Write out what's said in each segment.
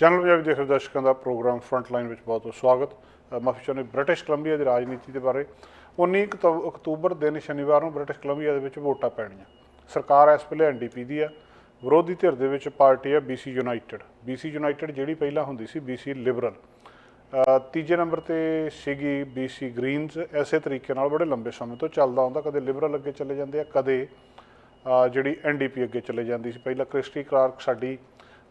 General Punjabi ਦੇਖ ਰਹੇ ਦਰਸ਼ਕਾਂ ਦਾ ਪ੍ਰੋਗਰਾਮ ਫਰੰਟ ਲਾਈਨ ਵਿੱਚ ਬਹੁਤ ਬਹੁਤ ਸਵਾਗਤ ਮਾਫੀ ਚਾਹੁੰਦੇ ਬ੍ਰਿਟਿਸ਼ ਕੋਲੰਬੀਆ ਦੀ ਰਾਜਨੀਤੀ ਦੇ ਬਾਰੇ। 19 ਅਕਤੂ- ਅਕਤੂਬਰ ਦਿਨ ਸ਼ਨੀਵਾਰ ਨੂੰ ਬ੍ਰਿਟਿਸ਼ ਕੋਲੰਬੀਆ ਦੇ ਵਿੱਚ ਵੋਟਾਂ ਪੈਣੀਆਂ। ਸਰਕਾਰ ਇਸ ਵੇਲੇ ਐਨਡੀਪੀ ਦੀ ਆ ਵਿਰੋਧੀ ਧਿਰ ਦੇ ਵਿੱਚ ਪਾਰਟੀ ਆ ਬੀਸੀ ਯੂਨਾਈਟਿਡ ਬੀਸੀ ਯੂਨਾਈਟਿਡ ਜਿਹੜੀ ਪਹਿਲਾਂ ਹੁੰਦੀ ਸੀ ਬੀਸੀ ਲਿਬਰਲ ਤੀਜੇ ਨੰਬਰ ਤੇ ਸੀਗੀ ਬੀਸੀ ਗ੍ਰੀਨਸ ਐਸੇ ਤਰੀਕੇ ਨਾਲ ਬੜੇ ਲੰਬੇ ਸਮੇਂ ਤੋਂ ਚੱਲਦਾ ਆਉਂਦਾ ਕਦੇ ਲਿਬਰਲ ਅੱਗੇ ਚਲੇ ਜਾਂਦੇ ਆ ਕਦੇ ਅ, ਜਿਹੜੀ ਐਨਡੀਪੀ ਅੱਗੇ ਚਲੇ ਜਾਂਦੀ ਸੀ। ਪਹਿਲਾਂ ਕ੍ਰਿਸਟੀ ਕਲਾਰਕ ਸਾਡੀ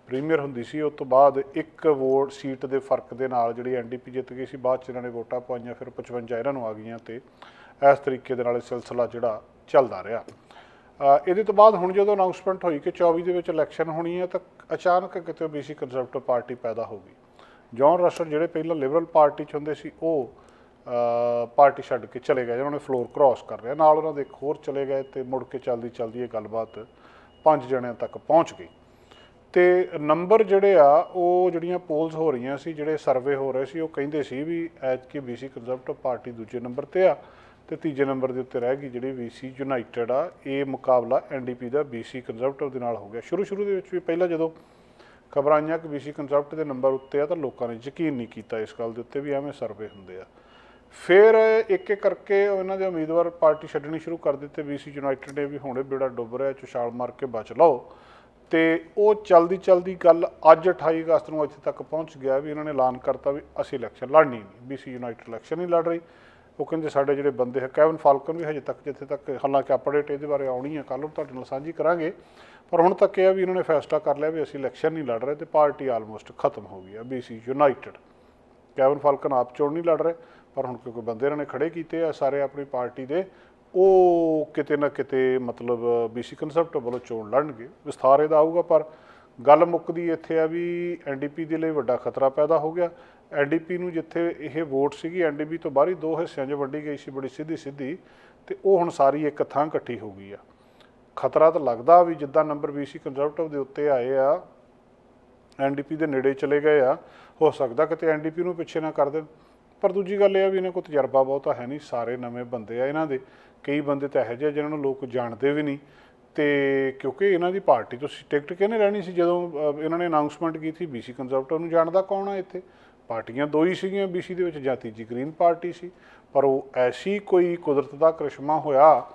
ਪ੍ਰੀਮੀਅਰ ਹੁੰਦੀ ਸੀ, ਉਸ ਤੋਂ ਬਾਅਦ ਇੱਕ ਵੋਟ ਸੀਟ ਦੇ ਫ਼ਰਕ ਦੇ ਨਾਲ ਜਿਹੜੀ ਐਨਡੀਪੀ ਜਿੱਤ ਗਈ ਸੀ, ਬਾਅਦ ਚ ਇਹਨਾਂ ਨੇ ਵੋਟਾਂ ਪਾਈਆਂ ਫਿਰ 55 ਇਹਨਾਂ ਨੂੰ ਆ ਗਈਆਂ ਤੇ ਇਸ ਤਰੀਕੇ ਦੇ ਨਾਲ ਇਹ ਸਿਲਸਿਲਾ ਜਿਹੜਾ ਚੱਲਦਾ ਰਿਹਾ। ਇਹਦੇ ਤੋਂ ਬਾਅਦ ਹੁਣ ਜਦੋਂ ਅਨਾਉਂਸਮੈਂਟ ਹੋਈ ਕਿ 24 ਦੇ ਵਿੱਚ ਇਲੈਕਸ਼ਨ ਹੋਣੀ ਹੈ, ਤਾਂ ਅਚਾਨਕ ਕਿਤੇ ਬੀਸੀ ਕੰਜ਼ਰਵੇਟਿਵ ਪਾਰਟੀ ਪੈਦਾ ਹੋ ਗਈ। ਜੌਨ ਰਸਲ ਜਿਹੜੇ ਪਹਿਲਾਂ ਲਿਬਰਲ ਪਾਰਟੀ ਚ ਹੁੰਦੇ ਸੀ, ਉਹ ਪਾਰਟੀ ਛੱਡ ਕੇ ਚਲੇ ਗਏ ਉਹਨਾਂ ਨੇ ਫਲੋਰ ਕ੍ਰਾਸ ਕਰ ਲਿਆ। ਨਾਲ ਉਹਨਾਂ ਦੇ ਇੱਕ ਹੋਰ ਚਲੇ ਗਏ ਤੇ ਮੁੜ ਕੇ ਚੱਲਦੀ ਚੱਲਦੀ ਇਹ ਗੱਲਬਾਤ ਪੰਜ ਜਣਿਆਂ ਤੱਕ ਪਹੁੰਚ ਗਈ। ਤੇ ਨੰਬਰ ਜਿਹੜੇ ਆ, ਉਹ ਜਿਹੜੀਆਂ ਪੋਲਸ ਹੋ ਰਹੀਆਂ ਸੀ, ਜਿਹੜੇ ਸਰਵੇ ਹੋ ਰਹੇ ਸੀ, ਉਹ ਕਹਿੰਦੇ ਸੀ ਵੀ ਐਤਕੀ ਬੀਸੀ ਕੰਜ਼ਰਵੇਟਿਵ ਪਾਰਟੀ ਦੂਜੇ ਨੰਬਰ ਤੇ ਆ ਤੇ ਤੀਜੇ ਨੰਬਰ ਦੇ ਉੱਤੇ ਰਹਿ ਗਈ ਜਿਹੜੀ ਬੀਸੀ ਯੂਨਾਈਟਿਡ ਆ, ਇਹ ਮੁਕਾਬਲਾ ਐਨਡੀਪੀ ਦਾ ਬੀਸੀ ਕੰਜ਼ਰਵੇਟਿਵ ਦੇ ਨਾਲ ਹੋ ਗਿਆ। ਸ਼ੁਰੂ ਸ਼ੁਰੂ ਦੇ ਵਿੱਚ ਵੀ ਪਹਿਲਾਂ ਜਦੋਂ ਖਬਰਾਂ ਆਈਆਂ ਕਿ ਬੀਸੀ ਕੰਜ਼ਰਵੇਟਿਵ ਦੇ ਨੰਬਰ ਉੱਤੇ ਆ, ਤਾਂ ਲੋਕਾਂ ਨੇ ਯਕੀਨ ਨਹੀਂ ਕੀਤਾ ਇਸ ਗੱਲ ਦੇ ਉੱਤੇ ਵੀ ਐਵੇਂ ਸਰਵੇ ਹੁੰਦੇ ਆ। ਫਿਰ ਇੱਕ ਇੱਕ ਕਰਕੇ ਉਹਨਾਂ ਦੇ ਉਮੀਦਵਾਰ ਪਾਰਟੀ ਛੱਡਣੀ ਸ਼ੁਰੂ ਕਰ ਦਿੱਤੇ। ਬੀਸੀ ਯੂਨਾਈਟਿਡ ਨੇ ਵੀ ਹੁਣੇ ਬੇੜਾ ਡੁੱਬ ਰਿਹਾ ਚੁਸ਼ਾਲ ਮਾਰ ਕੇ ਬਚ ਲਓ। ਤੇ ਉਹ ਚਲਦੀ ਚਲਦੀ ਗੱਲ ਅੱਜ 28 ਅਗਸਤ ਨੂੰ ਇੱਥੇ ਤੱਕ ਪਹੁੰਚ ਗਿਆ ਵੀ ਇਹਨਾਂ ਨੇ ਐਲਾਨ ਕਰਤਾ ਵੀ ਅਸੀਂ ਇਲੈਕਸ਼ਨ ਲੜਨੀ ਨਹੀਂ ਬੀਸੀ ਯੂਨਾਈਟਿਡ ਇਲੈਕਸ਼ਨ ਨਹੀਂ ਲੜ ਰਹੀ। ਉਹ ਕਹਿੰਦੇ ਸਾਡੇ ਜਿਹੜੇ ਬੰਦੇ ਹੈ ਕੈਵਨ ਫਾਲਕਨ ਵੀ ਹਜੇ ਤੱਕ ਜਿੱਥੇ ਤੱਕ, ਹਾਲਾਂਕਿ ਅਪਡੇਟ ਇਹਦੇ ਬਾਰੇ ਆਉਣੀ ਹੈ ਕੱਲ੍ਹ ਨੂੰ ਤੁਹਾਡੇ ਨਾਲ ਸਾਂਝੀ ਕਰਾਂਗੇ। ਪਰ ਹੁਣ ਤੱਕ ਇਹ ਆ ਵੀ ਇਹਨਾਂ ਨੇ ਫੈਸਲਾ ਕਰ ਲਿਆ ਵੀ ਅਸੀਂ ਇਲੈਕਸ਼ਨ ਨਹੀਂ ਲੜ ਰਹੇ ਤੇ ਪਾਰਟੀ ਆਲਮੋਸਟ ਖਤਮ ਹੋ ਗਈ ਹੈ ਬੀਸੀ ਯੂਨਾਈਟਿਡ ਕੈਵਨ ਫਾਲਕਨ ਆਪ ਚੋਣ ਨਹੀਂ ਲੜ ਰਹੇ, ਪਰ ਹੁਣ ਕਿਉਂਕਿ ਬੰਦੇ ਇਹਨਾਂ ਨੇ ਖੜੇ ਕੀਤੇ ਆ, ਸਾਰੇ ਆਪਣੀ ਪਾਰਟੀ ਦੇ ਉਹ ਕਿਤੇ ਨਾ ਕਿਤੇ ਮਤਲਬ ਬੀਸੀ ਕਨਸੈਪਟ ਵੱਲੋਂ ਚੋਣ ਲੜਨਗੇ, ਵਿਸਥਾਰ ਇਹਦਾ ਆਊਗਾ, ਪਰ ਗੱਲ ਮੁੱਕਦੀ ਇੱਥੇ ਆ ਵੀ ਐਨਡੀਪੀ ਦੇ ਲਈ ਵੱਡਾ ਖਤਰਾ ਪੈਦਾ ਹੋ ਗਿਆ। ਐਨਡੀਪੀ ਨੂੰ ਜਿੱਥੇ ਇਹ ਵੋਟ ਸੀਗੀ ਐਨਡੀਪੀ ਤੋਂ ਬਾਹਰੀ ਦੋ ਹਿੱਸਿਆਂ 'ਚ ਵੰਡੀ ਗਈ ਸੀ, ਬੜੀ ਸਿੱਧੀ ਸਿੱਧੀ ਤੇ ਉਹ ਹੁਣ ਸਾਰੀ ਇੱਕ ਥਾਂ ਇਕੱਠੀ ਹੋ ਗਈ ਆ। ਖਤਰਾ ਤਾਂ ਲੱਗਦਾ ਵੀ ਜਿੱਦਾਂ ਨੰਬਰ ਬੀਸੀ ਕੰਜ਼ਰਵੇਟਿਵ ਦੇ ਉੱਤੇ ਆਏ ਆ ਐਨਡੀਪੀ ਦੇ ਨੇੜੇ ਚਲੇ ਗਏ ਆ, ਹੋ ਸਕਦਾ ਕਿਤੇ ਐਨਡੀਪੀ ਨੂੰ ਪਿੱਛੇ ਨਾ ਕਰ ਦੇਣ। ਪਰ ਦੂਜੀ ਗੱਲ ਇਹ ਆ ਵੀ ਇਹਨਾਂ ਕੋਲ ਤਜਰਬਾ ਬਹੁਤਾ ਹੈ ਨਹੀਂ, ਸਾਰੇ ਨਵੇਂ ਬੰਦੇ ਆ ਇਹਨਾਂ ਦੇ। ਕਈ ਬੰਦੇ ਤਾਂ ਇਹੋ ਜਿਹੇ ਆ ਜਿਨ੍ਹਾਂ ਨੂੰ ਲੋਕ ਜਾਣਦੇ ਵੀ ਨਹੀਂ। ਤੇ ਕਿਉਂਕਿ ਇਹਨਾਂ ਦੀ ਪਾਰਟੀ ਤੋਂ ਟਿਕਟ ਕਿਹਨੇ ਰਹਿਣੀ ਸੀ? ਜਦੋਂ ਇਹਨਾਂ ਨੇ ਅਨਾਉਂਸਮੈਂਟ ਕੀਤੀ ਬੀਸੀ ਕੰਜ਼ਰਵੇਟਿਵ ਨੂੰ ਜਾਣਦਾ ਕੌਣ ਆ ਇੱਥੇ? ਪਾਰਟੀਆਂ ਦੋ ਹੀ ਸੀਗੀਆਂ ਬੀਸੀ ਦੇ ਵਿੱਚ ਜਾਂ ਤੀਜੀ ਗ੍ਰੀਨ ਪਾਰਟੀ ਸੀ। ਪਰ ਉਹ ਐਸੀ ਕੋਈ ਕੁਦਰਤ ਦਾ ਕ੍ਰਿਸ਼ਮਾ ਹੋਇਆ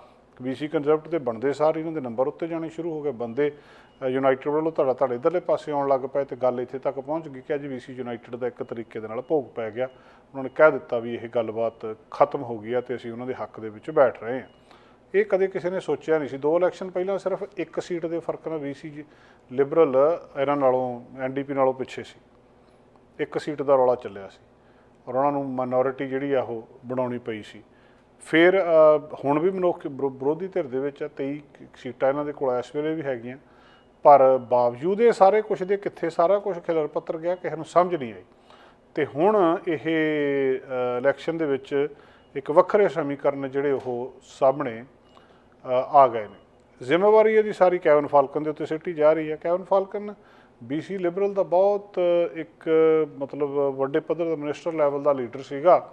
ਬੀਸੀ ਕੰਜ਼ਰਵੇਟਿਵ ਦੇ ਬਣਦੇ ਸਾਰ ਇਹਨਾਂ ਦੇ ਨੰਬਰ ਉੱਤੇ ਜਾਣੇ ਸ਼ੁਰੂ ਹੋ ਗਏ। ਬੰਦੇ ਯੂਨਾਈਟਿਡ ਵੱਲੋਂ ਧੜਾ ਧੜ ਇਧਰਲੇ ਪਾਸੇ ਆਉਣ ਲੱਗ ਪਏ ਤੇ ਗੱਲ ਇੱਥੇ ਤੱਕ ਪਹੁੰਚ ਗਈ ਕਿ ਅੱਜ ਬੀਸੀ ਯੂਨਾਈਟਿਡ ਦਾ ਇੱਕ ਤਰੀਕੇ ਦੇ ਨਾਲ ਭੋਗ ਪੈ ਗਿਆ। ਉਹਨਾਂ ਨੇ ਕਹਿ ਦਿੱਤਾ ਵੀ ਇਹ ਗੱਲਬਾਤ ਖਤਮ ਹੋ ਗਈ ਆ ਤੇ ਅਸੀਂ ਉਹਨਾਂ ਦੇ ਹੱਕ ਦੇ ਵਿੱਚ ਬੈਠ ਰਹੇ ਹਾਂ। ਇਹ ਕਦੇ ਕਿਸੇ ਨੇ ਸੋਚਿਆ ਨਹੀਂ ਸੀ। ਦੋ ਇਲੈਕਸ਼ਨ ਪਹਿਲਾਂ ਸਿਰਫ ਇੱਕ ਸੀਟ ਦੇ ਫ਼ਰਕ ਨਾਲ ਬੀਸੀ ਲਿਬਰਲ ਇਹਨਾਂ ਨਾਲੋਂ, ਐਨਡੀਪੀ ਨਾਲੋਂ ਪਿੱਛੇ ਸੀ। ਇੱਕ ਸੀਟ ਦਾ ਰੌਲਾ ਚੱਲਿਆ ਸੀ ਔਰ ਉਹਨਾਂ ਨੂੰ ਮਾਈਨੋਰਿਟੀ ਜਿਹੜੀ ਆ ਉਹ ਬਣਾਉਣੀ ਪਈ ਸੀ। ਫਿਰ ਹੁਣ ਵੀ ਮਨੁੱਖ ਵਿਰੋਧੀ ਧਿਰ ਦੇ ਵਿੱਚ ਆ 23 ਸੀਟਾਂ ਇਹਨਾਂ ਦੇ ਕੋਲ ਇਸ ਵੇਲੇ ਵੀ ਹੈਗੀਆਂ। ਪਰ ਬਾਵਜੂਦ ਇਹ ਸਾਰੇ ਕੁਝ ਦੇ ਕਿੱਥੇ ਸਾਰਾ ਕੁਝ ਖਿਲਰ ਪੱਤਰ ਗਿਆ, ਕਿਸੇ ਨੂੰ ਸਮਝ ਨਹੀਂ ਆਈ। ਤੇ ਹੁਣ ਇਹ ਇਲੈਕਸ਼ਨ ਦੇ ਵਿੱਚ ਇੱਕ ਵੱਖਰੇ ਸਮੀਕਰਨ ਜਿਹੜੇ ਉਹ ਸਾਹਮਣੇ ਆ ਗਏ ਨੇ। ਜ਼ਿੰਮੇਵਾਰੀ ਇਹਦੀ ਸਾਰੀ ਕੈਵਨ ਫਾਲਕਨ ਦੇ ਉੱਤੇ ਸਿੱਟੀ ਜਾ ਰਹੀ ਹੈ। ਕੈਵਨ ਫਾਲਕਨ ਬੀਸੀ ਲਿਬਰਲ ਦਾ ਬਹੁਤ ਇੱਕ, ਮਤਲਬ ਵੱਡੇ ਪੱਧਰ ਦਾ ਮਿਨਿਸਟਰ ਲੈਵਲ ਦਾ ਲੀਡਰ ਸੀਗਾ।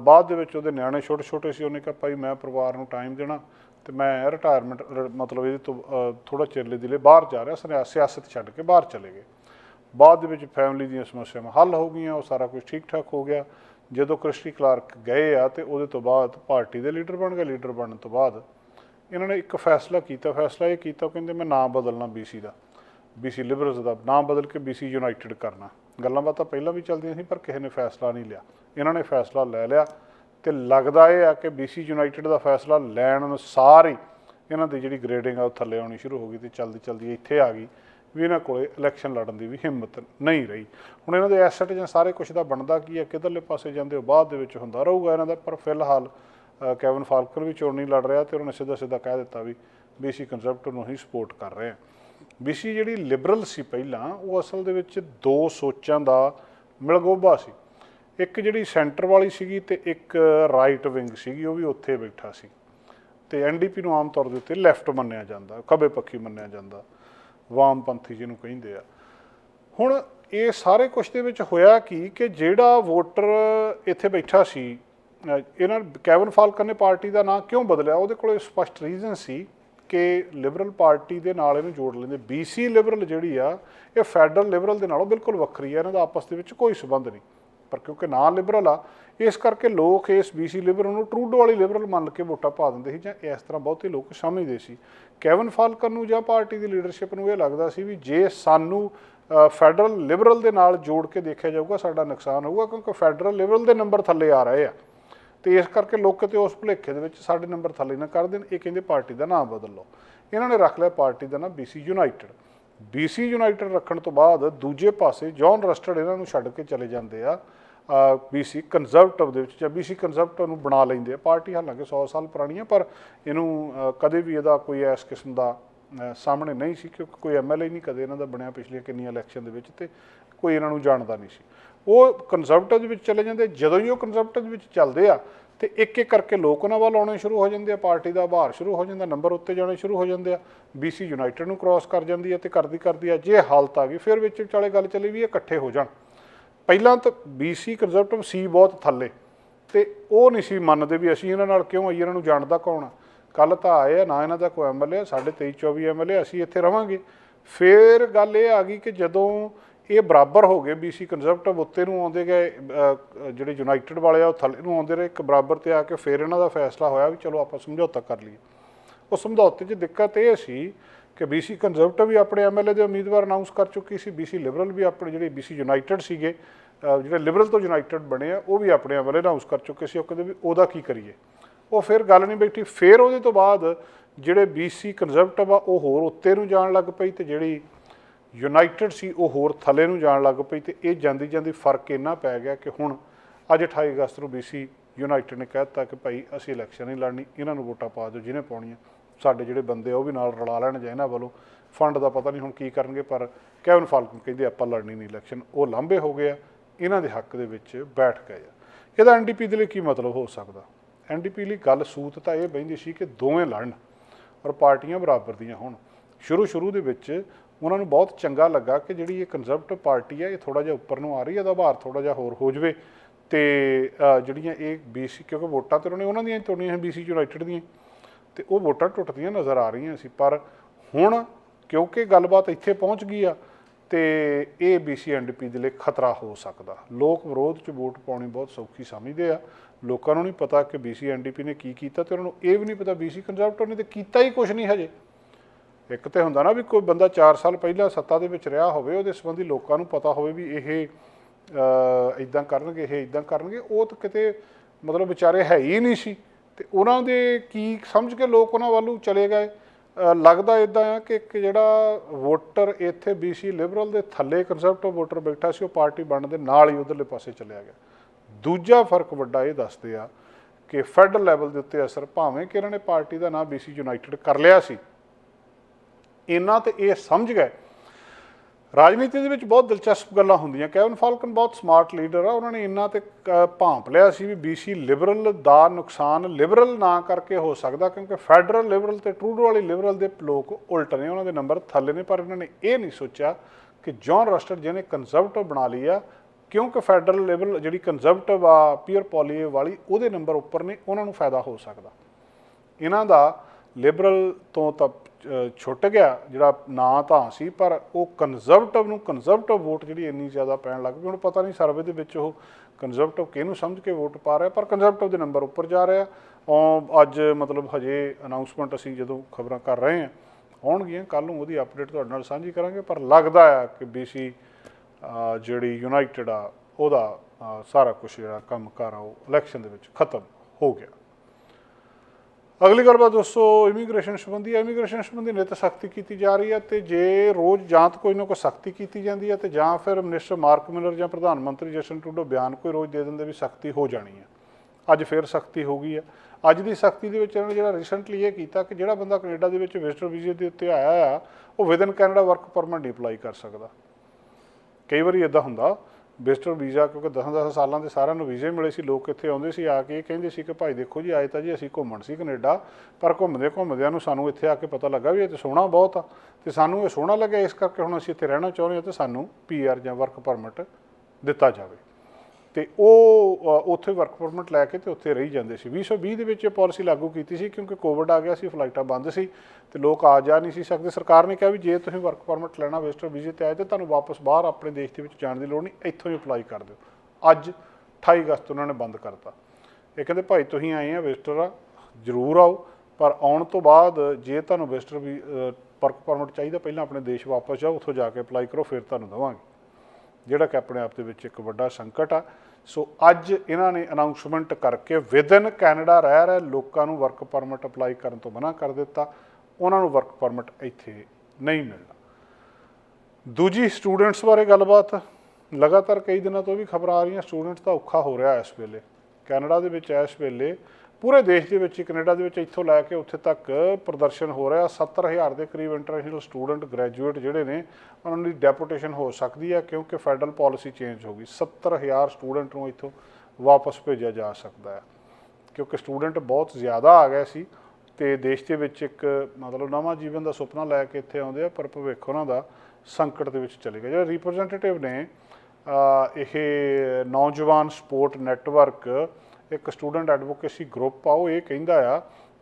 ਬਾਅਦ ਦੇ ਵਿੱਚ ਉਹਦੇ ਨਿਆਣੇ ਛੋਟੇ ਛੋਟੇ ਸੀ। ਉਹਨੇ ਕਿਹਾ, ਭਾਈ ਮੈਂ ਪਰਿਵਾਰ ਨੂੰ ਟਾਈਮ ਦੇਣਾ। ਤੇ ਮੈਂ ਰਿਟਾਇਰਮੈਂਟ ਮਤਲਬ ਇਹਦੇ ਤੋਂ ਥੋੜਾ ਚਿਰ ਲਈ ਦੇ ਬਾਹਰ ਜਾ ਰਿਹਾ ਸਿਆ- ਸਿਆਸਤ ਛੱਡ ਕੇ ਬਾਹਰ ਚਲੇ ਗਏ। ਬਾਅਦ ਦੇ ਵਿੱਚ ਫੈਮਿਲੀ ਦੀਆਂ ਸਮੱਸਿਆਵਾਂ ਹੱਲ ਹੋ ਗਈਆਂ, ਉਹ ਸਾਰਾ ਕੁਝ ਠੀਕ ਠਾਕ ਹੋ ਗਿਆ। ਜਦੋਂ ਕ੍ਰਿਸਟੀ ਕਲਾਰਕ ਗਏ ਆ, ਤੇ ਉਹਦੇ ਤੋਂ ਬਾਅਦ ਪਾਰਟੀ ਦੇ ਲੀਡਰ ਬਣ ਗਏ। ਲੀਡਰ ਬਣਨ ਤੋਂ ਬਾਅਦ ਇਹਨਾਂ ਨੇ ਇੱਕ ਫੈਸਲਾ ਕੀਤਾ, ਫੈਸਲਾ ਇਹ ਕੀਤਾ, ਉਹ ਕਹਿੰਦੇ ਮੈਂ ਨਾਮ ਬਦਲਣਾ ਬੀਸੀ ਦਾ। ਬੀਸੀ ਲਿਬਰਲਸ ਦਾ ਨਾਮ ਬਦਲ ਕੇ ਬੀਸੀ ਯੂਨਾਈਟਿਡ ਕਰਨਾ। ਗੱਲਾਂ ਬਾਤਾਂ ਪਹਿਲਾਂ ਵੀ ਚੱਲਦੀਆਂ ਸੀ, ਪਰ ਕਿਸੇ ਨੇ ਫੈਸਲਾ ਨਹੀਂ ਲਿਆ। ਇਹਨਾਂ ਨੇ ਫੈਸਲਾ ਲੈ ਲਿਆ। ਤੇ ਲੱਗਦਾ ਇਹ ਆ ਕਿ ਬੀਸੀ ਯੂਨਾਈਟਿਡ ਦਾ ਫੈਸਲਾ ਲੈਣ ਅਨੁਸਾਰ ਹੀ ਇਹਨਾਂ ਦੀ ਜਿਹੜੀ ਗ੍ਰੇਡਿੰਗ ਆ ਉਹ ਥੱਲੇ ਆਉਣੀ ਸ਼ੁਰੂ ਹੋ ਗਈ ਤੇ ਚਲਦੀ ਚਲਦੀ ਇੱਥੇ ਆ ਗਈ ਵੀ ਇਹਨਾਂ ਕੋਲੇ ਇਲੈਕਸ਼ਨ ਲੜਨ ਦੀ ਵੀ ਹਿੰਮਤ ਨਹੀਂ ਰਹੀ। ਹੁਣ ਇਹਨਾਂ ਦੇ ਐਸੈਟ ਜਾਂ ਸਾਰੇ ਕੁਝ ਦਾ ਬਣਦਾ ਕੀ ਹੈ ਕਿਧਰਲੇ ਪਾਸੇ ਜਾਂਦੇ ਹੋ ਬਾਅਦ ਦੇ ਵਿੱਚ ਹੁੰਦਾ ਰਹੂਗਾ ਇਹਨਾਂ ਦਾ ਪਰ ਫਿਲਹਾਲ ਅ, ਕੈਵਨ ਫਾਲਕਰ ਵੀ ਚੋਣ ਨਹੀਂ ਲੜ ਰਿਹਾ ਤੇ ਉਹਨੇ ਸਿੱਧਾ ਸਿੱਧਾ ਕਹਿ ਦਿੱਤਾ ਵੀ ਬੀਸੀ ਕੰਜ਼ਰਵੇਟਿਵ ਨੂੰ ਹੀ ਸਪੋਰਟ ਕਰ ਰਹੇ ਆ। ਬੀਸੀ ਜਿਹੜੀ ਲਿਬਰਲ ਸੀ ਪਹਿਲਾਂ ਉਹ ਅਸਲ ਦੇ ਵਿੱਚ ਦੋ ਸੋਚਾਂ ਦਾ ਮਿਲਗੋਬਾ ਸੀ। ਇੱਕ ਜਿਹੜੀ ਸੈਂਟਰ ਵਾਲੀ ਸੀਗੀ ਤੇ ਇੱਕ ਰਾਈਟ ਵਿੰਗ ਸੀਗੀ, ਉਹ ਵੀ ਉੱਥੇ ਬੈਠਾ ਸੀ। ਤੇ ਐਨਡੀਪੀ ਨੂੰ ਆਮ ਤੌਰ ਦੇ ਉੱਤੇ ਲੈਫਟ ਮੰਨਿਆ ਜਾਂਦਾ, ਖੱਬੇ ਪੱਖੀ ਮੰਨਿਆ ਜਾਂਦਾ ਵਾਮਪੰਥੀ ਜਿਹਨੂੰ ਕਹਿੰਦੇ ਆ। ਹੁਣ ਇਹ ਸਾਰੇ ਕੁਝ ਦੇ ਵਿੱਚ ਹੋਇਆ ਕੀ ਕਿ ਜਿਹੜਾ ਵੋਟਰ ਇੱਥੇ ਬੈਠਾ ਸੀ ਇਹਨਾਂ ਕੈਵਨ ਫਾਲਕਨ ਨੇ ਪਾਰਟੀ ਦਾ ਨਾਂ ਕਿਉਂ ਬਦਲਿਆ? ਉਹਦੇ ਕੋਲ ਸਪਸ਼ਟ ਰੀਜ਼ਨ ਸੀ ਕਿ ਲਿਬਰਲ ਪਾਰਟੀ ਦੇ ਨਾਲ ਇਹਨੂੰ ਜੋੜ ਲੈਂਦੇ। BC ਲਿਬਰਲ ਜਿਹੜੀ ਆ, ਇਹ ਫੈਡਰਲ ਲਿਬਰਲ ਦੇ ਨਾਲੋਂ ਬਿਲਕੁਲ ਵੱਖਰੀ ਆ, ਇਹਨਾਂ ਦਾ ਆਪਸ ਦੇ ਵਿੱਚ ਕੋਈ ਸਬੰਧ ਨਹੀਂ। ਪਰ ਕਿਉਂਕਿ ਨਾ ਲਿਬਰਲ ਆ, ਇਸ ਕਰਕੇ ਲੋਕ ਇਸ BC ਲਿਬਰਲ ਨੂੰ ਟਰੂਡੋ ਵਾਲੀ ਲਿਬਰਲ ਮੰਨ ਕੇ ਵੋਟਾਂ ਪਾ ਦਿੰਦੇ ਸੀ ਜਾਂ ਇਸ ਤਰ੍ਹਾਂ ਬਹੁਤੇ ਲੋਕ ਸਮਝਦੇ ਸੀ। ਕੈਵਨ ਫਾਲਕਰ ਨੂੰ ਜਾਂ ਪਾਰਟੀ ਦੀ ਲੀਡਰਸ਼ਿਪ ਨੂੰ ਇਹ ਲੱਗਦਾ ਸੀ ਵੀ ਜੇ ਸਾਨੂੰ ਫੈਡਰਲ ਲਿਬਰਲ ਦੇ ਨਾਲ ਜੋੜ ਕੇ ਦੇਖਿਆ ਜਾਊਗਾ, ਸਾਡਾ ਨੁਕਸਾਨ ਹੋਊਗਾ ਕਿਉਂਕਿ ਫੈਡਰਲ ਲਿਬਰਲ ਦੇ ਨੰਬਰ ਥੱਲੇ ਆ ਰਹੇ ਆ। ਤੇ ਇਸ ਕਰਕੇ ਲੋਕ ਕਿਤੇ ਉਸ ਭੁਲੇਖੇ ਦੇ ਵਿੱਚ ਸਾਡੇ ਨੰਬਰ ਥੱਲੇ ਨਾ ਕਰ ਦੇਣ, ਇਹ ਕਹਿੰਦੇ ਪਾਰਟੀ ਦਾ ਨਾਮ ਬਦਲ ਲਓ। ਇਹਨਾਂ ਨੇ ਰੱਖ ਲਿਆ ਪਾਰਟੀ ਦਾ ਨਾਮ BC ਯੂਨਾਈਟਿਡ BC ਯੂਨਾਈਟਿਡ ਰੱਖਣ ਤੋਂ ਬਾਅਦ ਦੂਜੇ ਪਾਸੇ ਜੌਨ ਰਸਟਡ ਇਹਨਾਂ ਨੂੰ ਛੱਡ ਕੇ ਚਲੇ ਜਾਂਦੇ ਆ। BC ਕੰਜ਼ਰਵੇਟਿਵ ਦੇ ਵਿੱਚ ਜਾਂ BC ਕੰਜ਼ਰਵੇਟਿਵ ਨੂੰ ਬਣਾ ਲੈਂਦੇ ਆ। ਪਾਰਟੀ ਹਾਲਾਂਕਿ 100 ਸਾਲ ਪੁਰਾਣੀ ਹੈ ਪਰ ਇਹਨੂੰ ਕਦੇ ਵੀ ਇਹਦਾ ਕੋਈ ਇਸ ਕਿਸਮ ਦਾ ਸਾਹਮਣੇ ਨਹੀਂ ਸੀ, ਕਿਉਂਕਿ ਕੋਈ ਐਮਐਲਏ ਨਹੀਂ ਕਦੇ ਇਹਨਾਂ ਦਾ ਬਣਿਆ ਪਿਛਲੀਆਂ ਕਿੰਨੀਆਂ ਇਲੈਕਸ਼ਨ ਦੇ ਵਿੱਚ ਤੇ ਕੋਈ ਇਹਨਾਂ ਨੂੰ ਜਾਣਦਾ ਨਹੀਂ ਸੀ। ਉਹ ਕੰਜ਼ਰਵੇਟਿਵ ਦੇ ਵਿੱਚ ਚਲੇ ਜਾਂਦੇ ਜਦੋਂ ਹੀ ਉਹ ਕੰਜ਼ਰਵੇਟਿਵ ਦੇ ਵਿੱਚ ਚੱਲਦੇ ਆ, ਤੇ ਇੱਕ ਇੱਕ ਕਰਕੇ ਲੋਕ ਉਹਨਾਂ ਵੱਲ ਆਉਣੇ ਸ਼ੁਰੂ ਹੋ ਜਾਂਦੇ ਆ, ਪਾਰਟੀ ਦਾ ਆਭਾਰ ਸ਼ੁਰੂ ਹੋ ਜਾਂਦਾ ਨੰਬਰ ਉੱਤੇ ਜਾਣੇ ਸ਼ੁਰੂ ਹੋ ਜਾਂਦੇ ਆ BC ਯੂਨਾਈਟਿਡ ਨੂੰ ਕ੍ਰਾਸ ਕਰ ਜਾਂਦੀ ਹੈ ਤੇ ਕਰਦੀ ਕਰਦੀ ਆ, ਜੇ ਹਾਲਤ ਆ ਗਈ, ਫਿਰ ਵਿੱਚ ਵਿਚਾਲੇ ਗੱਲ ਚੱਲੀ ਵੀ ਇਹ ਇਕੱਠੇ ਹੋ ਜਾਣ। ਪਹਿਲਾਂ ਤਾਂ BC ਕੰਜ਼ਰਵੇਟਿਵ ਸੀ ਬਹੁਤ ਥੱਲੇ ਤੇ ਉਹ ਨਹੀਂ ਸੀ ਮੰਨਦੇ ਵੀ ਅਸੀਂ ਇਹਨਾਂ ਨਾਲ ਕਿਉਂ ਆਈ ਇਹਨਾਂ ਨੂੰ ਜਾਣਦਾ ਕੌਣ ਆ? ਕੱਲ ਤਾਂ ਆਏ ਆ, ਨਾ ਇਹਨਾਂ ਦਾ ਕੋਈ ਐਮਐਲਏ ਸਾਡੇ 23 24 ਐਮਐਲਏ ਅਸੀਂ ਇੱਥੇ ਰਵਾਂਗੇ। ਫਿਰ ਗੱਲ ਇਹ ਆ ਗਈ ਕਿ ਜਦੋਂ ਇਹ ਬਰਾਬਰ ਹੋ ਗਏ BC ਕੰਜ਼ਰਵੇਟਿਵ ਉੱਤੇ ਨੂੰ ਆਉਂਦੇ ਗਏ ਜਿਹੜੇ ਯੂਨਾਈਟਿਡ ਵਾਲੇ ਆ, ਉਹ ਥੱਲੇ ਨੂੰ ਆਉਂਦੇ ਰਹੇ, ਇੱਕ ਬਰਾਬਰ ਤੇ ਆ ਕੇ ਫਿਰ ਇਹਨਾਂ ਦਾ ਫੈਸਲਾ ਹੋਇਆ ਵੀ ਚਲੋ ਆਪਾਂ ਸਮਝੌਤਾ ਕਰ ਲਈਏ। ਉਹ ਸਮਝੌਤੇ 'ਚ ਦਿੱਕਤ ਇਹ ਸੀ ਕਿ BC ਕੰਜ਼ਰਵੇਟਿਵ ਵੀ ਆਪਣੇ ਐਮਐਲਏ ਦੇ ਉਮੀਦਵਾਰ ਅਨਾਉਂਸ ਕਰ ਚੁੱਕੀ ਸੀ BC ਲਿਬਰਲ ਵੀ ਆਪਣੇ ਜਿਹੜੇ BC ਯੂਨਾਈਟਿਡ ਸੀਗੇ ਜਿਹੜੇ ਲਿਬਰਲ ਤੋਂ ਯੂਨਾਈਟਿਡ ਬਣੇ ਆ, ਉਹ ਵੀ ਆਪਣੇ ਐਮਐਲਏ ਅਨਾਉਂਸ ਕਰ ਚੁੱਕੇ ਸੀ, ਉਹ ਕਹਿੰਦੇ ਵੀ ਉਹਦਾ ਕੀ ਕਰੀਏ। ਉਹ ਫਿਰ ਗੱਲ ਨਹੀਂ ਬੈਠੀ, ਫਿਰ ਉਹਦੇ ਤੋਂ ਬਾਅਦ ਜਿਹੜੇ BC ਕੰਜ਼ਰਵੇਟਿਵ ਆ, ਉਹ ਹੋਰ ਉੱਤੇ ਨੂੰ ਜਾਣ ਲੱਗ ਪਈ ਤੇ ਜਿਹੜੀ ਯੂਨਾਈਟਿਡ ਸੀ, ਉਹ ਹੋਰ ਥੱਲੇ ਨੂੰ ਜਾਣ ਲੱਗ ਪਈ ਤੇ ਇਹ ਜਾਂਦੀ ਜਾਂਦੀ ਫ਼ਰਕ ਇੰਨਾ ਪੈ ਗਿਆ ਕਿ ਹੁਣ ਅੱਜ 28 ਅਗਸਤ ਨੂੰ BC ਯੂਨਾਈਟਿਡ ਨੇ ਕਹਿ ਦਿੱਤਾ ਕਿ ਭਾਈ ਅਸੀਂ ਇਲੈਕਸ਼ਨ ਨਹੀਂ ਲੜਨੀ, ਇਹਨਾਂ ਨੂੰ ਵੋਟਾਂ ਪਾ ਦਿਓ, ਜਿਹਨੇ ਪਾਉਣੀਆਂ। ਸਾਡੇ ਜਿਹੜੇ ਬੰਦੇ ਆ, ਉਹ ਵੀ ਨਾਲ ਰਲਾ ਲੈਣ ਜਾਂ ਇਹਨਾਂ ਵੱਲੋਂ। ਫੰਡ ਦਾ ਪਤਾ ਨਹੀਂ ਹੁਣ ਕੀ ਕਰਨਗੇ, ਪਰ ਕੈਵਨ ਫਾਲਕਨ ਕਹਿੰਦੇ ਆਪਾਂ ਲੜਨੀ ਨਹੀਂ ਇਲੈਕਸ਼ਨ ਉਹ ਲਾਂਭੇ ਹੋ ਗਏ ਆ, ਇਹਨਾਂ ਦੇ ਹੱਕ ਦੇ ਵਿੱਚ ਬੈਠ ਗਏ ਆ। ਇਹਦਾ ਐਨਡੀਪੀ ਦੇ ਲਈ ਕੀ ਮਤਲਬ ਹੋ ਸਕਦਾ? ਐਨਡੀਪੀ ਲਈ ਗੱਲ ਸੂਤ ਤਾਂ ਇਹ ਬਹਿੰਦੀ ਸੀ ਕਿ ਦੋਵੇਂ ਲੜਨ ਔਰ ਪਾਰਟੀਆਂ ਬਰਾਬਰ ਦੀਆਂ ਹੋਣ। ਸ਼ੁਰੂ ਸ਼ੁਰੂ ਦੇ ਵਿੱਚ ਉਹਨਾਂ ਨੂੰ ਬਹੁਤ ਚੰਗਾ ਲੱਗਾ ਕਿ ਜਿਹੜੀ ਇਹ ਕੰਜ਼ਰਵਟਿਵ ਪਾਰਟੀ ਹੈ ਇਹ ਥੋੜਾ ਜਿਹਾ ਉੱਪਰ ਨੂੰ ਆ ਰਹੀ ਹੈ ਇਹਦਾ ਭਾਰ ਥੋੜਾ ਜਿਹਾ ਹੋਰ ਹੋ ਜਵੇ। ਤੇ ਜਿਹੜੀਆਂ ਇਹ BC ਕਿਉਂਕਿ ਵੋਟਾਂ ਤੇ ਉਹਨੇ ਉਹਨਾਂ ਦੀਆਂ ਹੀ ਤੋੜਨੀਆਂ ਸੀ ਯੂਨਾਈਟਿਡ ਦੀਆਂ। ਤੇ ਉਹ ਵੋਟਾਂ ਟੁੱਟਦੀਆਂ ਨਜ਼ਰ ਆ ਰਹੀਆਂ ਸੀ। ਪਰ ਹੁਣ ਕਿਉਂਕਿ ਗੱਲਬਾਤ ਇੱਥੇ ਪਹੁੰਚ ਗਈ ਆ ਤੇ ਇਹ BC ਐਨਡੀਪੀ ਦੇ ਲਈ ਖਤਰਾ ਹੋ ਸਕਦਾ। ਲੋਕ ਵਿਰੋਧ ਚ ਵੋਟ ਪਾਉਣੀ ਬਹੁਤ ਸੌਖੀ ਸਮਝਦੇ ਆ। ਲੋਕਾਂ ਨੂੰ ਨਹੀਂ ਪਤਾ ਕਿ BC ਐਨਡੀਪੀ ਨੇ ਕੀ ਕੀਤਾ ਤੇ ਉਹਨਾਂ ਨੂੰ ਇਹ ਵੀ ਨਹੀਂ ਪਤਾ BC ਕੰਜ਼ਰਵੇਟਿਵ ਨੇ ਤੇ ਕੀਤਾ ਹੀ ਕੁਝ ਨਹੀਂ ਹਜੇ। ਇੱਕ ਤੇ ਹੁੰਦਾ ਨਾ ਵੀ ਕੋਈ ਬੰਦਾ 4 ਸਾਲ ਪਹਿਲਾਂ ਸੱਤਾ ਦੇ ਵਿੱਚ ਰਿਹਾ ਹੋਵੇ, ਉਹਦੇ ਸੰਬੰਧੀ ਲੋਕਾਂ ਨੂੰ ਪਤਾ ਹੋਵੇ ਵੀ ਇਹ ਇਦਾਂ ਕਰਨਗੇ, ਇਹ ਇਦਾਂ ਕਰਨਗੇ। ਉਹ ਤਾਂ ਕਿਤੇ ਮਤਲਬ ਵਿਚਾਰੇ ਹੈ ਹੀ ਨਹੀਂ ਸੀ। ਤੇ ਉਹਨਾਂ ਦੇ ਕੀ ਸਮਝ ਕੇ ਲੋਕ ਉਹਨਾਂ ਵੱਲੋਂ ਚਲੇ ਗਏ? ਲੱਗਦਾ ਇਦਾਂ ਆ ਕਿ ਇੱਕ ਜਿਹੜਾ ਵੋਟਰ ਇੱਥੇ BC ਲਿਬਰਲ ਦੇ ਥੱਲੇ ਕੰਜ਼ਰਵੇਟਿਵ ਵੋਟਰ ਬੈਠਾ ਸੀ, ਉਹ ਪਾਰਟੀ ਬਣਨ ਦੇ ਨਾਲ ਹੀ ਉਧਰਲੇ ਪਾਸੇ ਚਲਿਆ ਗਿਆ। ਦੂਜਾ ਫ਼ਰਕ ਵੱਡਾ ਇਹ ਦੱਸਦੇ ਆ ਕਿ ਫੈਡਰਲ ਲੈਵਲ ਦੇ ਉੱਤੇ ਅਸਰ ਭਾਵੇਂ ਕਿ ਇਹਨਾਂ ਨੇ ਪਾਰਟੀ ਦਾ ਨਾਮ BC ਯੂਨਾਈਟਿਡ ਕਰ ਲਿਆ ਸੀ, ਇਹਨਾਂ ਤੇ ਇਹ ਸਮਝ ਗਏ ਰਾਜਨੀਤੀ ਦੇ ਵਿੱਚ ਬਹੁਤ ਦਿਲਚਸਪ ਗੱਲਾਂ ਹੁੰਦੀਆਂ। ਕੈਵਨ ਫਾਲਕਨ ਬਹੁਤ ਸਮਾਰਟ ਲੀਡਰ ਆ। ਉਹਨਾਂ ਨੇ ਇੰਨਾ ਤੇ ਕ- ਭਾਂਪ ਲਿਆ ਸੀ ਵੀ BC ਲਿਬਰਲ ਦਾ ਨੁਕਸਾਨ ਲਿਬਰਲ ਨਾ ਕਰਕੇ ਹੋ ਸਕਦਾ, ਕਿਉਂਕਿ ਫੈਡਰਲ ਲਿਬਰਲ ਤੇ ਟਰੂਡੋ ਵਾਲੀ ਲਿਬਰਲ ਦੇ ਲੋਕ ਉਲਟ ਨੇ। ਉਹਨਾਂ ਦੇ ਨੰਬਰ ਥੱਲੇ ਨੇ, ਪਰ ਇਹਨਾਂ ਨੇ ਇਹ ਨਹੀਂ ਸੋਚਿਆ ਕਿ ਜੌਨ ਰਸਟਰ ਜਿਹਨੇ ਕੰਜ਼ਰਵੇਟਿਵ ਬਣਾ ਲਈ ਆ, ਕਿਉਂਕਿ ਫੈਡਰਲ ਲਿਬਰਲ ਜਿਹੜੀ ਕੰਜ਼ਰਵੇਟਿਵ ਆ ਪੀਅਰ ਪੋਲੀ ਵਾਲੀ, ਉਹਦੇ ਨੰਬਰ ਉੱਪਰ ਨੇ, ਉਹਨਾਂ ਨੂੰ ਫਾਇਦਾ ਹੋ ਸਕਦਾ। ਇਹਨਾਂ ਦਾ ਲਿਬਰਲ ਤੋਂ ਤਾਂ ਛੁੱਟ ਗਿਆ ਜਿਹੜਾ ਨਾਂ ਤਾਂ ਸੀ ਪਰ ਉਹ ਕੰਜ਼ਰਵੇਟਿਵ ਨੂੰ ਕੰਜ਼ਰਵੇਟਿਵ ਵੋਟ ਜਿਹੜੀ ਇੰਨੀ ਜ਼ਿਆਦਾ ਪੈਣ ਲੱਗ ਪਈ ਹੁਣ ਪਤਾ ਨਹੀਂ ਸਰਵੇ ਦੇ ਵਿੱਚ ਉਹ ਕੰਜ਼ਰਵੇਟਿਵ ਕਿਹਨੂੰ ਸਮਝ ਕੇ ਵੋਟ ਪਾ ਰਿਹਾ ਪਰ ਕੰਜ਼ਰਵੇਟਿਵ ਦੇ ਨੰਬਰ ਉੱਪਰ ਜਾ ਰਿਹਾ। ਔਰ ਅੱਜ ਮਤਲਬ ਹਜੇ ਅਨਾਉਂਸਮੈਂਟ ਅਸੀਂ ਜਦੋਂ ਖਬਰਾਂ ਕਰ ਰਹੇ ਹਾਂ ਹੋਣਗੀਆਂ ਕੱਲ ਨੂੰ ਉਹਦੀ ਅਪਡੇਟ ਤੁਹਾਡੇ ਨਾਲ ਸਾਂਝੀ ਕਰਾਂਗੇ ਪਰ ਲੱਗਦਾ ਆ ਕਿ BC ਅ, ਜਿਹੜੀ ਯੂਨਾਈਟਿਡ ਆ ਉਹਦਾ ਸਾਰਾ ਕੁਝ ਜਿਹੜਾ ਕੰਮ ਕਾਰ ਆ ਉਹ ਇਲੈਕਸ਼ਨ ਦੇ ਵਿੱਚ ਖਤਮ ਹੋ ਗਿਆ। ਅਗਲੀ ਗੱਲਬਾਤ ਦੋਸਤੋ ਇਮੀਗ੍ਰੇਸ਼ਨ ਸੰਬੰਧੀ ਹੈ। ਇਮੀਗ੍ਰੇਸ਼ਨ ਸੰਬੰਧੀ ਨਿਤ ਸਖਤੀ ਕੀਤੀ ਜਾ ਰਹੀ ਹੈ ਤੇ ਜੇ ਰੋਜ਼ ਜਾਂ ਤਾਂ ਕੋਈ ਨਾ ਕੋਈ ਸਖਤੀ ਕੀਤੀ ਜਾਂਦੀ ਹੈ ਤੇ ਜਾਂ ਫਿਰ ਮਿਨਿਸਟਰ ਮਾਰਕ ਮਿਲਰ ਜਾਂ ਪ੍ਰਧਾਨ ਮੰਤਰੀ ਜਸ਼ਨ ਟਰੂਡੋ ਬਿਆਨ ਕੋਈ ਰੋਜ਼ ਦੇ ਦਿੰਦੇ ਵੀ ਸਖਤੀ ਹੋ ਜਾਣੀ ਹੈ। ਅੱਜ ਫਿਰ ਸਖਤੀ ਹੋ ਗਈ ਹੈ। ਅੱਜ ਦੀ ਸਖਤੀ ਦੇ ਵਿੱਚ ਇਹਨਾਂ ਨੇ ਜਿਹੜਾ ਰੀਸੈਂਟਲੀ ਇਹ ਕੀਤਾ ਕਿ ਜਿਹੜਾ ਬੰਦਾ ਕੈਨੇਡਾ ਦੇ ਵਿੱਚ ਵਿਜ਼ਟਰ ਵੀਜ਼ੇ ਦੇ ਉੱਤੇ ਆਇਆ ਆ, ਉਹ within Canada work permit apply ਕਰ ਸਕਦਾ। ਕਈ ਵਾਰੀ ਇਦਾਂ ਹੁੰਦਾ ਵਿਜ਼ਟਰ ਵੀਜ਼ਾ, ਕਿਉਂਕਿ 10-10 ਸਾਲਾਂ ਦੇ ਸਾਰਿਆਂ ਨੂੰ ਵੀਜ਼ੇ ਮਿਲੇ ਸੀ, ਲੋਕ ਇੱਥੇ ਆਉਂਦੇ ਸੀ, ਆ ਕੇ ਇਹ ਕਹਿੰਦੇ ਸੀ ਕਿ ਭਾਈ ਦੇਖੋ ਜੀ, ਆਏ ਤਾਂ ਜੀ ਅਸੀਂ ਘੁੰਮਣ ਸੀ ਕੈਨੇਡਾ, ਪਰ ਘੁੰਮਦੇ ਘੁੰਮਦਿਆਂ ਨੂੰ ਸਾਨੂੰ ਇੱਥੇ ਆ ਕੇ ਪਤਾ ਲੱਗਾ ਵੀ ਇਹ ਤੇ ਸੋਹਣਾ ਬਹੁਤ ਆ, ਤੇ ਸਾਨੂੰ ਇਹ ਸੋਹਣਾ ਲੱਗਿਆ, ਇਸ ਕਰਕੇ ਹੁਣ ਅਸੀਂ ਇੱਥੇ ਰਹਿਣਾ ਚਾਹੁੰਦੇ ਹਾਂ ਤੇ ਸਾਨੂੰ ਪੀਆਰ ਜਾਂ ਵਰਕ ਪਰਮਿਟ ਦਿੱਤਾ ਜਾਵੇ। ਤੇ ਉਹ ਉੱਥੇ ਵਰਕ ਪਰਮਿਟ ਲੈ ਕੇ ਤੇ ਉੱਥੇ ਰਹੀ ਜਾਂਦੇ ਸੀ। 2020 ਦੇ ਵਿੱਚ ਇਹ ਪਾਲਿਸੀ ਲਾਗੂ ਕੀਤੀ ਸੀ ਕਿਉਂਕਿ ਕੋਵਿਡ ਆ ਗਿਆ ਸੀ ਫਲਾਈਟਾਂ ਬੰਦ ਸੀ ਤੇ ਲੋਕ ਆ ਜਾ ਨਹੀਂ ਸੀ ਸਕਦੇ। ਸਰਕਾਰ ਨੇ ਕਿਹਾ ਵੀ ਜੇ ਤੁਸੀਂ ਵਰਕ ਪਰਮਿਟ ਲੈਣਾ ਵਿਜ਼ਟਰ ਵੀਜ਼ੇ ਤੇ ਆਏ ਤੇ ਤੁਹਾਨੂੰ ਵਾਪਸ ਬਾਹਰ ਆਪਣੇ ਦੇਸ਼ ਦੇ ਵਿੱਚ ਜਾਣ ਦੀ ਲੋੜ ਨਹੀਂ, ਇੱਥੋਂ ਹੀ ਅਪਲਾਈ ਕਰ ਦਿਓ। ਅੱਜ 28 ਅਗਸਤ ਉਹਨਾਂ ਨੇ ਬੰਦ ਕਰਤਾ। ਇਹ ਕਹਿੰਦੇ, ਭਾਈ, ਤੁਸੀਂ ਆਏ ਆ ਵਿਜ਼ਟਰ ਆ, ਜ਼ਰੂਰ ਆਓ, ਪਰ ਆਉਣ ਤੋਂ ਬਾਅਦ ਜੇ ਤੁਹਾਨੂੰ ਵਿਜ਼ਟਰ ਵੀ ਵਰਕ ਪਰਮਿਟ ਚਾਹੀਦਾ, ਪਹਿਲਾਂ ਆਪਣੇ ਦੇਸ਼ ਵਾਪਸ ਜਾਓ, ਉੱਥੋਂ ਜਾ ਕੇ ਅਪਲਾਈ ਕਰੋ, ਫਿਰ ਤੁਹਾਨੂੰ ਦੇਵਾਂਗੇ। ਜਿਹੜਾ ਕਿ ਆਪਣੇ ਆਪ ਦੇ ਵਿੱਚ ਇੱਕ ਵੱਡਾ ਸੰਕਟ ਆ। ਸੋ ਅੱਜ ਇਹਨਾਂ ਨੇ ਅਨਾਉਂਸਮੈਂਟ ਕਰਕੇ ਵਿਦਨ ਕੈਨੇਡਾ ਰਹਿ ਰਹੇ ਲੋਕਾਂ ਨੂੰ ਵਰਕ ਪਰਮਿਟ ਅਪਲਾਈ ਕਰਨ ਤੋਂ ਮਨਾ ਕਰ ਦਿੱਤਾ। ਉਹਨਾਂ ਨੂੰ ਵਰਕ ਪਰਮਿਟ ਇੱਥੇ ਨਹੀਂ ਮਿਲਣਾ। ਦੂਜੀ ਸਟੂਡੈਂਟਸ ਬਾਰੇ ਗੱਲਬਾਤ। ਲਗਾਤਾਰ ਕਈ ਦਿਨਾਂ ਤੋਂ ਵੀ ਖਬਰਾਂ ਆ ਰਹੀਆਂ। ਸਟੂਡੈਂਟਸ ਦਾ ਔਖਾ ਹੋ ਰਿਹਾ ਇਸ ਵੇਲੇ। ਕੈਨੇਡਾ ਦੇ ਵਿੱਚ ਇਸ ਵੇਲੇ ਪੂਰੇ ਦੇਸ਼ ਦੇ ਵਿੱਚ ਹੀ, ਕੈਨੇਡਾ ਦੇ ਵਿੱਚ ਇੱਥੋਂ ਲੈ ਕੇ ਉੱਥੇ ਤੱਕ ਪ੍ਰਦਰਸ਼ਨ ਹੋ ਰਿਹਾ। 70000 ਦੇ ਕਰੀਬ ਇੰਟਰਨੈਸ਼ਨਲ ਸਟੂਡੈਂਟ ਗ੍ਰੈਜੂਏਟ ਜਿਹੜੇ ਨੇ, ਉਹਨਾਂ ਦੀ ਡੈਪੂਟੇਸ਼ਨ ਹੋ ਸਕਦੀ ਹੈ ਕਿਉਂਕਿ ਫੈਡਰਲ ਪਾਲਿਸੀ ਚੇਂਜ ਹੋ ਗਈ। 70000 ਸਟੂਡੈਂਟ ਨੂੰ ਇੱਥੋਂ ਵਾਪਸ ਭੇਜਿਆ ਜਾ ਸਕਦਾ ਹੈ। ਕਿਉਂਕਿ ਸਟੂਡੈਂਟ ਬਹੁਤ ਜ਼ਿਆਦਾ ਆ ਗਏ ਸੀ ਤੇ ਦੇਸ਼ ਦੇ ਵਿੱਚ ਇੱਕ, ਮਤਲਬ ਨਵਾਂ ਜੀਵਨ ਦਾ ਸੁਪਨਾ ਲੈ ਕੇ ਇੱਥੇ ਆਉਂਦੇ ਆ, ਪਰ ਭਵਿੱਖ ਉਹਨਾਂ ਦਾ ਸੰਕਟ ਦੇ ਵਿੱਚ ਚਲੇ ਗਿਆ ਜਿਹੜੇ ਰਿਪਰੈਜ਼ੈਂਟੇਟਿਵ ਨੇ ਇਹ ਨੌਜਵਾਨ ਸਪੋਰਟ ਨੈਟਵਰਕ ਇੱਕ ਸਟੂਡੈਂਟ ਐਡਵੋਕੇਸੀ ਗਰੁੱਪ ਆ, ਉਹ ਇਹ ਕਹਿੰਦਾ ਆ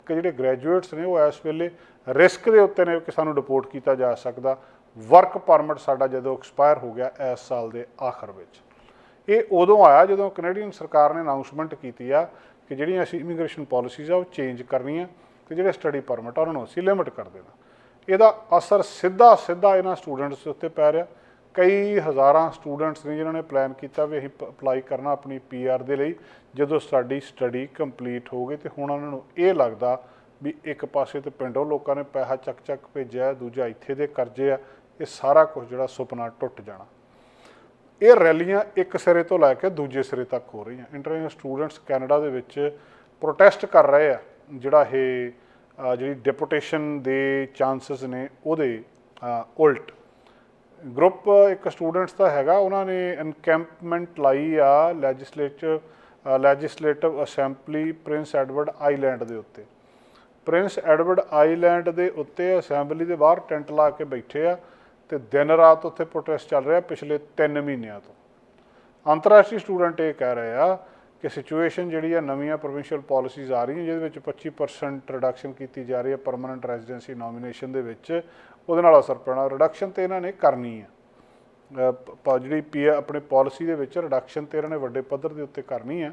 ਕਿ ਜਿਹੜੇ ਗ੍ਰੈਜੂਏਟਸ ਨੇ, ਉਹ ਇਸ ਵੇਲੇ ਰਿਸਕ ਦੇ ਉੱਤੇ ਨੇ ਕਿ ਸਾਨੂੰ ਡਿਪੋਰਟ ਕੀਤਾ ਜਾ ਸਕਦਾ। ਵਰਕ ਪਰਮਿਟ ਸਾਡਾ ਜਦੋਂ ਐਕਸਪਾਇਰ ਹੋ ਗਿਆ ਇਸ ਸਾਲ ਦੇ ਆਖਰ ਵਿੱਚ। ਇਹ ਉਦੋਂ ਆਇਆ ਜਦੋਂ ਕੈਨੇਡੀਅਨ ਸਰਕਾਰ ਨੇ ਅਨਾਉਂਸਮੈਂਟ ਕੀਤੀ ਆ ਕਿ ਜਿਹੜੀਆਂ ਅਸੀਂ ਇਮੀਗ੍ਰੇਸ਼ਨ ਪਾਲਿਸੀਜ਼ ਆ, ਉਹ ਚੇਂਜ ਕਰਨੀਆਂ ਤੇ ਜਿਹੜੇ ਸਟੱਡੀ ਪਰਮਿਟ ਆ, ਉਹਨਾਂ ਨੂੰ ਅਸੀਂ ਲਿਮਿਟ ਕਰ ਦੇਣਾ। ਇਹਦਾ ਅਸਰ ਸਿੱਧਾ ਸਿੱਧਾ ਇਹਨਾਂ ਸਟੂਡੈਂਟਸ ਦੇ ਉੱਤੇ ਪੈ ਰਿਹਾ। ਕਈ ਹਜ਼ਾਰਾਂ ਸਟੂਡੈਂਟਸ ਨੇ ਜਿਨ੍ਹਾਂ ਨੇ ਪਲਾਨ ਕੀਤਾ ਵੀ ਅਸੀਂ ਅਪਲਾਈ ਕਰਨਾ ਆਪਣੀ ਪੀਆਰ ਦੇ ਲਈ। ਜਦੋਂ ਸਾਡੀ ਸਟੱਡੀ ਕੰਪਲੀਟ ਹੋ ਗਈ ਤੇ ਹੁਣ ਉਹਨਾਂ ਨੂੰ ਇਹ ਲੱਗਦਾ ਵੀ ਇੱਕ ਪਾਸੇ ਤੇ ਪਿੰਡੋਂ ਲੋਕਾਂ ਨੇ ਪੈਸਾ ਚੱਕ ਚੱਕ ਭੇਜਿਆ, ਦੂਜਾ ਇੱਥੇ ਦੇ ਕਰਜ਼ੇ ਆ, ਇਹ ਸਾਰਾ ਕੁਝ ਜਿਹੜਾ ਸੁਪਨਾ ਟੁੱਟ ਜਾਣਾ। ਇਹ ਰੈਲੀਆਂ ਇੱਕ ਸਿਰੇ ਤੋਂ ਲੈ ਕੇ ਦੂਜੇ ਸਿਰੇ ਤੱਕ ਹੋ ਰਹੀਆਂ। ਇੰਟਰਨੈਸ਼ਨਲ ਸਟੂਡੈਂਟਸ ਕੈਨੇਡਾ ਦੇ ਵਿੱਚ ਪ੍ਰੋਟੈਸਟ ਕਰ ਰਹੇ ਆ, ਜਿਹੜਾ ਇਹ ਜਿਹੜੀ ਡਿਪੂਟੇਸ਼ਨ ਦੇ ਚਾਂਸਸ ਨੇ ਉਹਦੇ ਉਲਟ। ਗਰੁੱਪ ਇੱਕ ਸਟੂਡੈਂਟਸ ਦਾ ਹੈਗਾ, ਉਹਨਾਂ ਨੇ ਇਨਕੈਂਪਮੈਂਟ ਲਾਈ ਆ legislative legislative assembly Prince Edward Island ਦੇ ਉੱਤੇ। ਪ੍ਰਿੰਸ ਐਡਵਰਡ ਆਈਲੈਂਡ ਦੇ ਉੱਤੇ ਅਸੈਂਬਲੀ ਦੇ ਬਾਹਰ ਟੈਂਟ ਲਾ ਕੇ ਬੈਠੇ ਆ ਤੇ ਦਿਨ ਰਾਤ ਉੱਥੇ ਪ੍ਰੋਟੈਸਟ ਚੱਲ ਰਿਹਾ ਪਿਛਲੇ 3 ਮਹੀਨਿਆਂ ਤੋਂ। ਅੰਤਰਰਾਸ਼ਟਰੀ ਸਟੂਡੈਂਟ ਇਹ ਕਹਿ ਰਹੇ ਆ ਕਿ ਸਿਚੁਏਸ਼ਨ ਜਿਹੜੀ ਆ ਨਵੀਆਂ ਪ੍ਰੋਵਿੰਸ਼ੀਅਲ ਪਾਲਿਸੀਜ਼ ਆ ਰਹੀਆਂ, ਜਿਹਦੇ ਵਿੱਚ 25% ਰਿਡਕਸ਼ਨ ਕੀਤੀ ਜਾ ਰਹੀ ਹੈ ਪਰਮਨੈਂਟ ਰੈਜ਼ੀਡੈਂਸੀ ਨੋਮੀਨੇਸ਼ਨ ਦੇ ਵਿੱਚ। ਉਹਦੇ ਨਾਲ ਅਸਰ ਪੈਣਾ। ਰਿਡਕਸ਼ਨ ਤੇ ਇਹਨਾਂ ਨੇ ਕਰਨੀ ਹੈ। ਪ- ਜਿਹੜੀ ਪੀ ਆਪਣੇ ਪਾਲਿਸੀ ਦੇ ਵਿੱਚ ਰਿਡਕਸ਼ਨ ਤੇ ਇਹਨਾਂ ਨੇ ਵੱਡੇ ਪੱਧਰ ਦੇ ਉੱਤੇ ਕਰਨੀ ਆ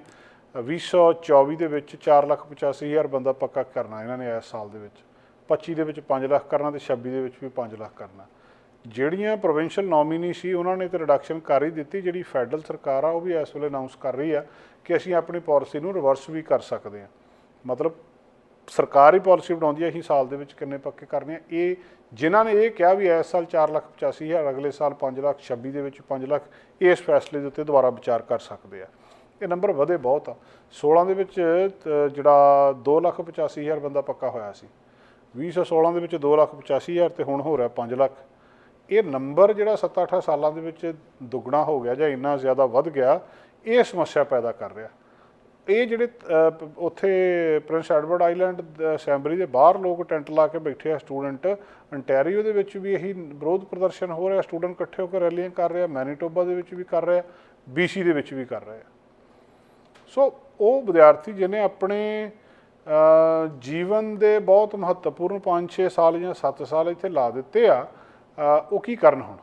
ਅਹ 2024 ਦੇ ਵਿੱਚ 485000 ਬੰਦਾ ਪੱਕਾ ਕਰਨਾ ਇਹਨਾਂ ਨੇ ਇਸ ਸਾਲ ਦੇ ਵਿੱਚ। 25 ਦੇ ਵਿੱਚ 5 ਲੱਖ ਕਰਨਾ ਤੇ 26 ਦੇ ਵਿੱਚ ਵੀ 5 ਲੱਖ ਕਰਨਾ। ਜਿਹੜੀਆਂ ਪ੍ਰੋਵਿੰਸ਼ੀਅਲ ਨੋਮੀਨੀ ਸੀ, ਉਹਨਾਂ ਨੇ ਤੇ ਰਿਡਕਸ਼ਨ ਕਰ ਹੀ ਦਿੱਤੀ। ਜਿਹੜੀ ਫੈਡਰਲ ਸਰਕਾਰ ਆ, ਉਹ ਵੀ ਇਸ ਵੇਲੇ ਅਨਾਉਂਸ ਕਰ ਰਹੀ ਆ ਕਿ ਅਸੀਂ ਆਪਣੀ ਪਾਲਿਸੀ ਨੂੰ ਰਿਵਰਸ ਵੀ ਕਰ ਸਕਦੇ ਹਾਂ। ਮਤਲਬ ਸਰਕਾਰ ਹੀ ਪਾਲਿਸੀ ਬਣਾਉਂਦੀ ਹੈ, ਅਸੀਂ ਸਾਲ ਦੇ ਵਿੱਚ ਕਿੰਨੇ ਪੱਕੇ ਕਰਨੇ ਆ। ਇਹ ਜਿਨ੍ਹਾਂ ਨੇ ਇਹ ਕਿਹਾ ਵੀ ਇਸ ਸਾਲ 4 ਲੱਖ 85 ਹਜ਼ਾਰ, ਅਗਲੇ ਸਾਲ 5 ਲੱਖ 26 ਦੇ ਵਿੱਚ 5 ਲੱਖ, ਇਸ ਫੈਸਲੇ ਦੇ ਉੱਤੇ ਦੁਬਾਰਾ ਵਿਚਾਰ ਕਰ ਸਕਦੇ ਆ। ਇਹ ਨੰਬਰ ਵਧੇ ਬਹੁਤ ਆ। 16 ਦੇ ਵਿੱਚ ਜਿਹੜਾ 2 ਲੱਖ 85 ਹਜ਼ਾਰ ਬੰਦਾ ਪੱਕਾ ਹੋਇਆ ਸੀ। 2016 ਦੇ ਵਿੱਚ 2 ਲੱਖ 85 ਹਜ਼ਾਰ ਤੇ ਹੁਣ ਹੋ ਰਿਹਾ 5 ਲੱਖ। ਇਹ ਨੰਬਰ ਜਿਹੜਾ 7-8 ਸਾਲਾਂ ਦੇ ਵਿੱਚ ਦੁੱਗਣਾ ਹੋ ਗਿਆ ਜਾਂ ਇੰਨਾ ਜ਼ਿਆਦਾ ਵੱਧ ਗਿਆ, ਇਹ ਸਮੱਸਿਆ ਪੈਦਾ ਕਰ ਰਿਹਾ। ਇਹ ਜਿਹੜੇ ਉੱਥੇ ਪ੍ਰਿੰਸ ਐਡਵਰਡ ਆਈਲੈਂਡ ਅਸੈਂਬਲੀ ਦੇ ਬਾਹਰ ਲੋਕ ਟੈਂਟ ਲਾ ਕੇ ਬੈਠੇ ਆ ਸਟੂਡੈਂਟ ਅੰਟੈਰੀਓ ਦੇ ਵਿੱਚ ਵੀ ਇਹੀ ਵਿਰੋਧ ਪ੍ਰਦਰਸ਼ਨ ਹੋ ਰਿਹਾ, ਸਟੂਡੈਂਟ ਇਕੱਠੇ ਹੋ ਕੇ ਰੈਲੀਆਂ ਕਰ ਰਿਹਾ ਮੈਨੀਟੋਬਾ ਦੇ ਵਿੱਚ ਵੀ ਕਰ ਰਿਹਾ ਆ ਬੀਸੀ ਦੇ ਵਿੱਚ ਵੀ ਕਰ ਰਿਹਾ। ਸੋ ਉਹ ਵਿਦਿਆਰਥੀ ਜਿਹਨੇ ਆਪਣੇ ਜੀਵਨ ਦੇ ਬਹੁਤ ਮਹੱਤਵਪੂਰਨ 5-6 ਸਾਲ ਜਾਂ 7 ਸਾਲ ਇੱਥੇ ਲਾ ਦਿੱਤੇ ਆ ਉਹ ਕੀ ਕਰਨ ਹੁਣ?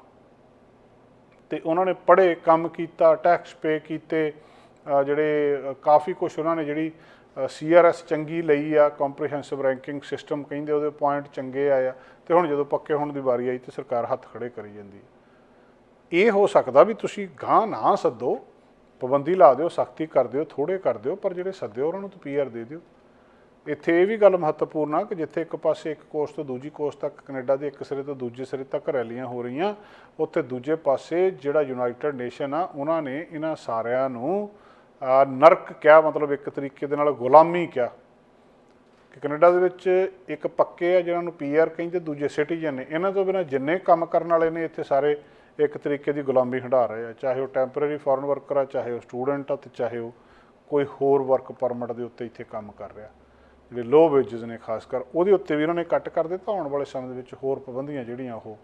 ਤੇ ਉਹਨਾਂ ਨੇ ਪੜ੍ਹੇ, ਕੰਮ ਕੀਤਾ ਟੈਕਸ ਪੇ ਕੀਤੇ ਜਿਹੜੇ ਕਾਫੀ ਕੁਝ ਉਹਨਾਂ ਨੇ ਜਿਹੜੀ ਸੀਆਰਐਸ ਚੰਗੀ ਲਈ ਆ ਕੰਪਰੀਹੈਂਸਿਵ ਰੈਂਕਿੰਗ ਸਿਸਟਮ ਕਹਿੰਦੇ ਉਹਦੇ ਪੁਆਇੰਟ ਚੰਗੇ ਆਏ ਆ। ਤੇ ਹੁਣ ਜਦੋਂ ਪੱਕੇ ਹੋਣ ਦੀ ਵਾਰੀ ਆਈ ਤੇ ਸਰਕਾਰ ਹੱਥ ਖੜੇ ਕਰੀ ਜਾਂਦੀ ਹੈ। ਇਹ ਹੋ ਸਕਦਾ ਵੀ ਤੁਸੀਂ ਗਾਂ ਨਾ ਸੱਦੋ, ਪਾਬੰਦੀ ਲਾ ਦਿਓ, ਸਖਤੀ ਕਰ ਦਿਓ ਥੋੜੇ ਕਰ ਦਿਓ, ਪਰ ਜਿਹੜੇ ਸੱਦਿਓ ਉਹਨਾਂ ਨੂੰ ਤਾਂ ਪੀਆਰ ਦੇ ਦਿਓ। ਇੱਥੇ ਇਹ ਵੀ ਗੱਲ ਮਹੱਤਵਪੂਰਨ ਆ ਕਿ ਜਿੱਥੇ ਇੱਕ ਪਾਸੇ ਇੱਕ ਕੋਸਟ ਤੋਂ ਦੂਜੀ ਕੋਸਟ ਤੱਕ ਕੈਨੇਡਾ ਦੇ ਇੱਕ ਸਿਰੇ ਤੋਂ ਦੂਜੇ ਸਿਰੇ ਤੱਕ ਰੈਲੀਆਂ ਹੋ ਰਹੀਆਂ, ਉੱਥੇ ਦੂਜੇ ਪਾਸੇ ਜਿਹੜਾ ਯੂਨਾਈਟਿਡ ਨੇਸ਼ਨ ਆ, ਉਹਨਾਂ ਨੇ ਇਹਨਾਂ ਸਾਰਿਆਂ ਨੂੰ ਨਰਕ ਕਿਹਾ ਮਤਲਬ ਇੱਕ ਤਰੀਕੇ ਦੇ ਨਾਲ ਗੁਲਾਮੀ ਕਿਹਾ ਕਿ ਕੈਨੇਡਾ ਦੇ ਵਿੱਚ ਇੱਕ ਪੱਕੇ ਆ ਜਿਹਨਾਂ ਨੂੰ ਪੀਆਰ ਕਹਿੰਦੇ, ਦੂਜੇ ਸਿਟੀਜ਼ਨ ਨੇ। ਇਹਨਾਂ ਤੋਂ ਬਿਨਾਂ ਜਿੰਨੇ ਕੰਮ ਕਰਨ ਵਾਲੇ ਨੇ ਇੱਥੇ ਸਾਰੇ ਇੱਕ ਤਰੀਕੇ ਦੀ ਗੁਲਾਮੀ ਹੰਢਾ ਰਹੇ ਆ। ਚਾਹੇ ਉਹ ਟੈਂਪਰੇਰੀ ਫੋਰਨ ਵਰਕਰ ਆ, ਚਾਹੇ ਉਹ ਸਟੂਡੈਂਟ ਆ ਤੇ ਚਾਹੇ ਉਹ ਕੋਈ ਹੋਰ ਵਰਕ ਪਰਮਿਟ ਦੇ ਉੱਤੇ ਇੱਥੇ ਕੰਮ ਕਰ ਰਿਹਾ। ਜਿਹੜੇ ਲੋ ਵੇਜਸ ਨੇ ਖਾਸ ਕਰ, ਉਹਦੇ ਉੱਤੇ ਵੀ ਉਹਨਾਂ ਨੇ ਕੱਟ ਕਰ ਦਿੱਤਾ। ਆਉਣ ਵਾਲੇ ਸਮੇਂ ਦੇ ਵਿੱਚ ਹੋਰ ਪਾਬੰਦੀਆਂ ਜਿਹੜੀਆਂ ਉਹ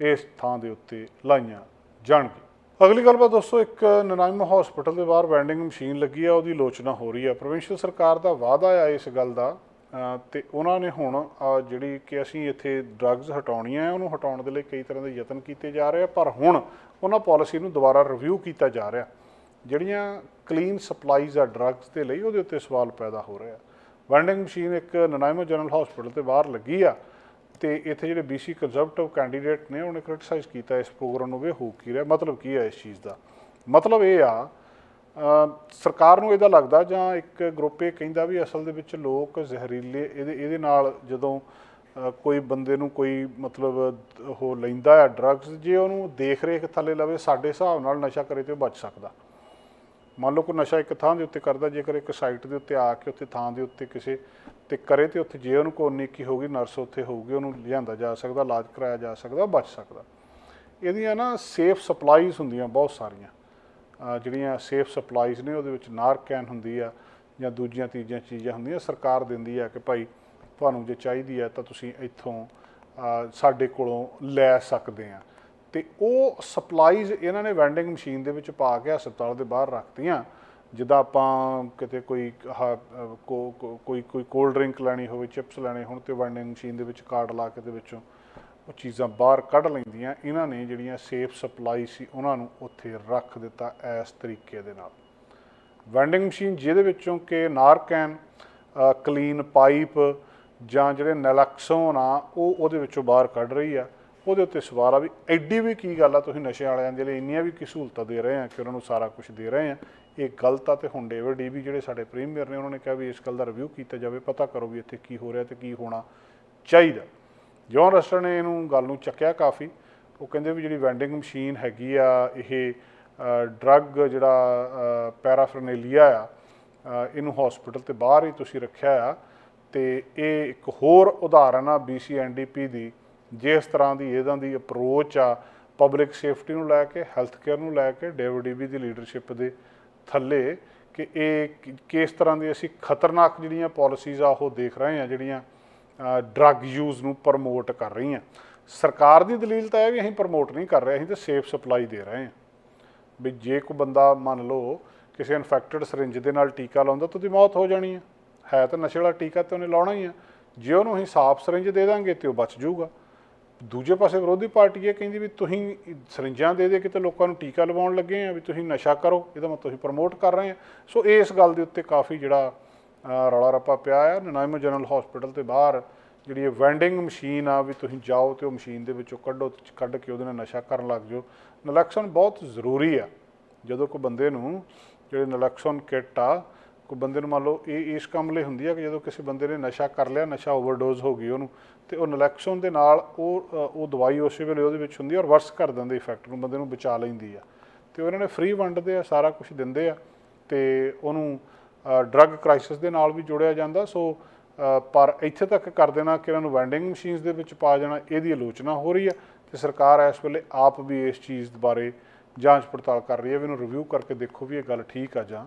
ਇਸ ਥਾਂ ਦੇ ਉੱਤੇ ਲਾਈਆਂ ਜਾਣਗੀਆਂ। ਅਗਲੀ ਗੱਲਬਾਤ ਦੋਸਤੋ, ਇੱਕ ਨਨਾਇਮਾ ਹਸਪੀਟਲ ਦੇ ਬਾਹਰ ਵੈਂਡਿੰਗ ਮਸ਼ੀਨ ਲੱਗੀ ਆ, ਉਹਦੀ ਲੋਚਨਾ ਹੋ ਰਹੀ ਆ। ਪ੍ਰੋਵਿੰਸ਼ੀਅਲ ਸਰਕਾਰ ਦਾ ਵਾਅਦਾ ਆ ਇਸ ਗੱਲ ਦਾ, ਅਹ, ਤੇ ਉਹਨਾਂ ਨੇ ਹੁਣ ਜਿਹੜੀ ਕਿ ਅਸੀਂ ਇੱਥੇ ਡਰੱਗਸ ਹਟਾਉਣੀਆਂ ਆ, ਉਹਨੂੰ ਹਟਾਉਣ ਦੇ ਲਈ ਕਈ ਤਰ੍ਹਾਂ ਦੇ ਯਤਨ ਕੀਤੇ ਜਾ ਰਹੇ ਆ, ਪਰ ਹੁਣ ਉਹਨਾਂ ਪਾਲਿਸੀ ਨੂੰ ਦੁਬਾਰਾ ਰਿਵਿਊ ਕੀਤਾ ਜਾ ਰਿਹਾ। ਜਿਹੜੀਆਂ ਕਲੀਨ ਸਪਲਾਈਜ਼ ਆ ਡਰੱਗਸ ਦੇ ਲਈ, ਉਹਦੇ ਉੱਤੇ ਸਵਾਲ ਪੈਦਾ ਹੋ ਰਿਹਾ ਵੈਂਡਿੰਗ ਮਸ਼ੀਨ ਇੱਕ ਨਨਾਇਮਾ ਜਨਰਲ ਹਸਪੀਟਲ ਤੇ ਬਾਹਰ ਲੱਗੀ ਆ ਤੇ ਇੱਥੇ ਜਿਹੜੇ BC ਕੰਜ਼ਰਵੇਟਿਵ ਕੈਂਡੀਡੇਟ ਨੇ, ਉਹਨੇ ਕ੍ਰਿਟਿਸਾਈਜ਼ ਕੀਤਾ ਇਸ ਪ੍ਰੋਗਰਾਮ ਨੂੰ ਵੀ, ਹੋ ਕੀ ਰਿਹਾ, ਮਤਲਬ ਕੀ ਹੈ ਇਸ ਚੀਜ਼ ਦਾ? ਮਤਲਬ ਇਹ ਆ ਸਰਕਾਰ ਨੂੰ ਇਹਦਾ ਲੱਗਦਾ ਜਾਂ ਇੱਕ ਗਰੁੱਪ ਇਹ ਕਹਿੰਦਾ ਵੀ ਅਸਲ ਦੇ ਵਿੱਚ ਲੋਕ ਜ਼ਹਿਰੀਲੇ, ਇਹਦੇ ਇਹਦੇ ਨਾਲ ਜਦੋਂ ਕੋਈ ਬੰਦੇ ਨੂੰ ਕੋਈ ਮਤਲਬ, ਉਹ ਲੈਂਦਾ ਆ ਡਰੱਗਸ ਜੇ ਉਹਨੂੰ ਦੇਖ ਰੇਖ ਥੱਲੇ ਲਵੇ, ਸਾਡੇ ਹਿਸਾਬ ਨਾਲ ਨਸ਼ਾ ਕਰੇ ਤੇ ਉਹ ਬਚ ਸਕਦਾ। ਮੰਨ ਲਓ ਕੋਈ ਨਸ਼ਾ ਇੱਕ ਥਾਂ ਦੇ ਉੱਤੇ ਕਰਦਾ, ਜੇਕਰ ਇੱਕ ਸਾਈਟ ਦੇ ਉੱਤੇ ਆ ਕੇ ਉੱਥੇ ਥਾਂ ਦੇ ਉੱਤੇ ਕਿਸੇ ਤੇ ਕਰੇ ਤੇ ਉੱਥੇ ਜੇ ਉਹਨੂੰ ਕੋਈ ਨਿੱਕੀ ਹੋਊਗੀ ਨਰਸ ਉੱਥੇ ਹੋਊਗੀ, ਉਹਨੂੰ ਲਿਆਂਦਾ ਜਾ ਸਕਦਾ, ਇਲਾਜ ਕਰਾਇਆ ਜਾ ਸਕਦਾ ਬਚ ਸਕਦਾ। ਇਹਦੀਆਂ ਨਾ ਸੇਫ ਸਪਲਾਈਜ਼ ਹੁੰਦੀਆਂ ਬਹੁਤ ਸਾਰੀਆਂ। ਜਿਹੜੀਆਂ ਸੇਫ ਸਪਲਾਈਜ਼ ਨੇ, ਉਹਦੇ ਵਿੱਚ ਨਾਰਕੈਨ ਹੁੰਦੀ ਆ ਜਾਂ ਦੂਜੀਆਂ ਤੀਜੀਆਂ ਚੀਜ਼ਾਂ ਹੁੰਦੀਆਂ, ਸਰਕਾਰ ਦਿੰਦੀ ਆ ਕਿ ਭਾਈ ਤੁਹਾਨੂੰ ਜੇ ਚਾਹੀਦੀ ਹੈ ਤਾਂ ਤੁਸੀਂ ਇੱਥੋਂ ਸਾਡੇ ਕੋਲੋਂ ਲੈ ਸਕਦੇ ਆ। ਤੇ ਉਹ ਸਪਲਾਈਜ਼ ਇਹਨਾਂ ਨੇ ਵੈਂਡਿੰਗ ਮਸ਼ੀਨ ਦੇ ਵਿੱਚ ਪਾ ਕੇ ਹਸਪਤਾਲ ਦੇ ਬਾਹਰ ਰੱਖਤੀਆਂ। ਜਿੱਦਾਂ ਆਪਾਂ ਕਿਤੇ ਕੋਈ ਆਹ, ਕੋਈ ਕੋਈ ਕੋਲਡ ਡਰਿੰਕ ਲੈਣੀ ਹੋਵੇ ਚਿਪਸ ਲੈਣੇ ਹੋਣ ਤੇ ਵੈਂਡਿੰਗ ਮਸ਼ੀਨ ਦੇ ਵਿੱਚ ਕਾਰਡ ਲਾ ਕੇ ਦੇ ਵਿੱਚੋਂ ਉਹ ਚੀਜ਼ਾਂ ਬਾਹਰ ਕੱਢ ਲੈਂਦੀਆਂ। ਇਹਨਾਂ ਨੇ ਜਿਹੜੀਆਂ ਸੇਫ ਸਪਲਾਈ ਸੀ ਉਹਨਾਂ ਨੂੰ ਉੱਥੇ ਰੱਖ ਦਿੱਤਾ ਇਸ ਤਰੀਕੇ ਦੇ ਨਾਲ। ਵੈਂਡਿੰਗ ਮਸ਼ੀਨ ਜਿਹਦੇ ਵਿੱਚੋਂ ਕਿ ਨਾਰਕੈਨ ਕਲੀਨ ਪਾਈਪ ਜਾਂ ਜਿਹੜੇ ਨੈਲੈਕਸੋਨ ਆ ਉਹ ਉਹਦੇ ਵਿੱਚੋਂ ਬਾਹਰ ਕੱਢ ਰਹੀ ਆ। ਉਹਦੇ ਉੱਤੇ ਸਵਾਲ ਆ ਵੀ ਐਡੀ ਵੀ ਕੀ ਗੱਲ ਆ, ਤੁਸੀਂ ਨਸ਼ੇ ਵਾਲਿਆਂ ਦੇ ਲਈ ਇੰਨੀਆਂ ਵੀ ਕੀ ਸਹੂਲਤਾਂ ਦੇ ਰਹੇ ਆ ਕਿ ਉਹਨਾਂ ਨੂੰ ਸਾਰਾ ਕੁਝ ਦੇ ਰਹੇ ਆ। ਇਹ ਗਲਤ ਆ ਤੇ ਹੁਣ ਡੇਵਿਡ ਵੀ ਜਿਹੜੇ ਸਾਡੇ ਪ੍ਰੀਮੀਅਰ ਨੇ, ਉਹਨਾਂ ਨੇ ਕਿਹਾ ਵੀ ਇਸ ਗੱਲ ਦਾ ਰਿਵਿਊ ਕੀਤਾ ਜਾਵੇ, ਪਤਾ ਕਰੋ ਵੀ ਇੱਥੇ ਕੀ ਹੋ ਰਿਹਾ ਤੇ ਕੀ ਹੋਣਾ ਚਾਹੀਦਾ। ਜੌਨ ਰਸਟਰ ਨੇ ਇਹਨੂੰ ਗੱਲ ਨੂੰ ਚੱਕਿਆ ਕਾਫੀ। ਉਹ ਕਹਿੰਦੇ ਵੀ ਜਿਹੜੀ ਵੈਂਡਿੰਗ ਮਸ਼ੀਨ ਹੈਗੀ ਆ, ਇਹ ਡਰੱਗ ਜਿਹੜਾ ਪੈਰਾਫਰਨੇਲੀਆ ਆ ਇਹਨੂੰ ਹਸਪੀਟਲ ਤੇ ਬਾਹਰ ਹੀ ਤੁਸੀਂ ਰੱਖਿਆ ਆ। ਤੇ ਇਹ ਇੱਕ ਹੋਰ ਉਦਾਹਰਨ ਆ BCNDP ਦੀ। ਜਿਸ ਤਰ੍ਹਾਂ ਦੀ ਇਹਨਾਂ ਦੀ ਅਪਰੋਚ ਆ ਪਬਲਿਕ ਸੇਫਟੀ ਨੂੰ ਲੈ ਕੇ ਹੈਲਥ ਕੇਅਰ ਨੂੰ ਲੈ ਕੇ ਡੇਵਿਡ ਦੀ ਲੀਡਰਸ਼ਿਪ ਦੇ ਥੱਲੇ ਕਿ ਇਹ ਕਿਸ ਤਰ੍ਹਾਂ ਦੀ ਅਸੀਂ ਖਤਰਨਾਕ ਜਿਹੜੀਆਂ ਪਾਲਿਸੀਜ਼ ਆ, ਉਹ ਦੇਖ ਰਹੇ ਆ ਜਿਹੜੀਆਂ ਡਰੱਗ ਯੂਜ਼ ਨੂੰ ਪ੍ਰਮੋਟ ਕਰ ਰਹੀਆਂ। ਸਰਕਾਰ ਦੀ ਦਲੀਲ ਤਾਂ ਇਹ ਵੀ ਅਸੀਂ ਪ੍ਰਮੋਟ ਨਹੀਂ ਕਰ ਰਹੇ, ਅਸੀਂ ਤਾਂ ਸੇਫ ਸਪਲਾਈ ਦੇ ਰਹੇ ਹਾਂ। ਵੀ ਜੇ ਕੋਈ ਬੰਦਾ ਮੰਨ ਲਓ ਕਿਸੇ ਇਨਫੈਕਟਡ ਸਰਿੰਜ ਦੇ ਨਾਲ ਟੀਕਾ ਲਾਉਂਦਾ, ਤਾਂ ਉਹਦੀ ਮੌਤ ਹੋ ਜਾਣੀ ਹੈ ਹੈ ਤਾਂ ਨਸ਼ੇ ਵਾਲਾ ਟੀਕਾ ਤੇ ਉਹਨੇ ਲਾਉਣਾ ਹੀ ਆ। ਜੇ ਉਹਨੂੰ ਅਸੀਂ ਸਾਫ਼ ਸਰਿੰਜ ਦੇ ਦਾਂਗੇ, ਤੇ ਉਹ ਬਚ ਜਾਊਗਾ। ਦੂਜੇ ਪਾਸੇ ਵਿਰੋਧੀ ਪਾਰਟੀ ਇਹ ਕਹਿੰਦੀ ਵੀ ਤੁਸੀਂ ਸਰਿੰਜਾਂ ਦੇ ਦੇ ਕੇ ਤੇ ਲੋਕਾਂ ਨੂੰ ਟੀਕਾ ਲਵਾਉਣ ਲੱਗੇ ਆ ਵੀ ਤੁਸੀਂ ਨਸ਼ਾ ਕਰੋ, ਇਹਦਾ ਮਤਲਬ ਤੁਸੀਂ ਪ੍ਰਮੋਟ ਕਰ ਰਹੇ ਆ। ਸੋ ਇਸ ਗੱਲ ਦੇ ਉੱਤੇ ਕਾਫੀ ਜਿਹੜਾ ਰੌਲਾ ਰੱਪਾ ਪਿਆ ਆ। ਨਨਾਇਮ ਜਨਰਲ ਹਸਪੀਟਲ ਤੇ ਬਾਹਰ ਜਿਹੜੀ ਇਹ ਵੈਂਡਿੰਗ ਮਸ਼ੀਨ ਆ ਵੀ ਤੁਸੀਂ ਜਾਓ ਤੇ ਉਹ ਮਸ਼ੀਨ ਦੇ ਵਿੱਚੋਂ ਕੱਢੋ ਤੇ ਕੱਢ ਕੇ ਉਹਦੇ ਨਾਲ ਨਸ਼ਾ ਕਰਨ ਲੱਗ ਜਾਓ। ਨਲੈਕਸਨ ਬਹੁਤ ਜ਼ਰੂਰੀ ਆ। ਜਦੋਂ ਕੋਈ ਬੰਦੇ ਨੂੰ ਜਿਹੜੇ ਨਲੈਕਸਨ ਕਿੱਟ ਆ ਕੋਈ ਬੰਦੇ ਨੂੰ ਮੰਨ ਲਓ ਇਹ ਇਸ ਕੰਮ ਲਈ ਹੁੰਦੀ ਆ ਕਿ ਜਦੋਂ ਕਿਸੇ ਬੰਦੇ ਨੇ ਨਸ਼ਾ ਕਰ ਲਿਆ, ਨਸ਼ਾ ਓਵਰਡੋਜ਼ ਹੋ ਗਈ ਉਹਨੂੰ, ਤੇ ਉਹ ਨਲੈਕਸੋਨ ਦੇ ਨਾਲ ਉਹ ਉਹ ਦਵਾਈ ਉਸੇ ਵੇਲੇ ਉਹਦੇ ਵਿੱਚ ਹੁੰਦੀ ਆ ਔਰ ਵਰਸ ਕਰ ਦਿੰਦੇ ਇਫੈਕਟ ਨੂੰ, ਬੰਦੇ ਨੂੰ ਬਚਾ ਲੈਂਦੀ ਆ। ਤੇ ਉਹਨਾਂ ਨੇ ਫ੍ਰੀ ਵੰਡਦੇ ਆ, ਸਾਰਾ ਕੁਝ ਦਿੰਦੇ ਆ, ਤੇ ਉਹਨੂੰ ਡਰੱਗ ਕ੍ਰਾਈਸਿਸ ਦੇ ਨਾਲ ਵੀ ਜੋੜਿਆ ਜਾਂਦਾ, ਸੋ ਪਰ ਇੱਥੇ ਤੱਕ ਕਰ ਦੇਣਾ ਕਿ ਇਹਨਾਂ ਨੂੰ ਵੈਂਡਿੰਗ ਮਸ਼ੀਨਸ ਦੇ ਵਿੱਚ ਪਾ ਜਾਣਾ, ਇਹਦੀ ਆਲੋਚਨਾ ਹੋ ਰਹੀ ਆ, ਤੇ ਸਰਕਾਰ ਇਸ ਵੇਲੇ ਆਪ ਵੀ ਇਸ ਚੀਜ਼ ਬਾਰੇ ਜਾਂਚ ਪੜਤਾਲ ਕਰ ਰਹੀ ਹੈ ਵੀ ਇਹਨੂੰ ਰਿਵਿਊ ਕਰਕੇ ਦੇਖੋ ਵੀ ਇਹ ਗੱਲ ਠੀਕ ਆ ਜਾਂ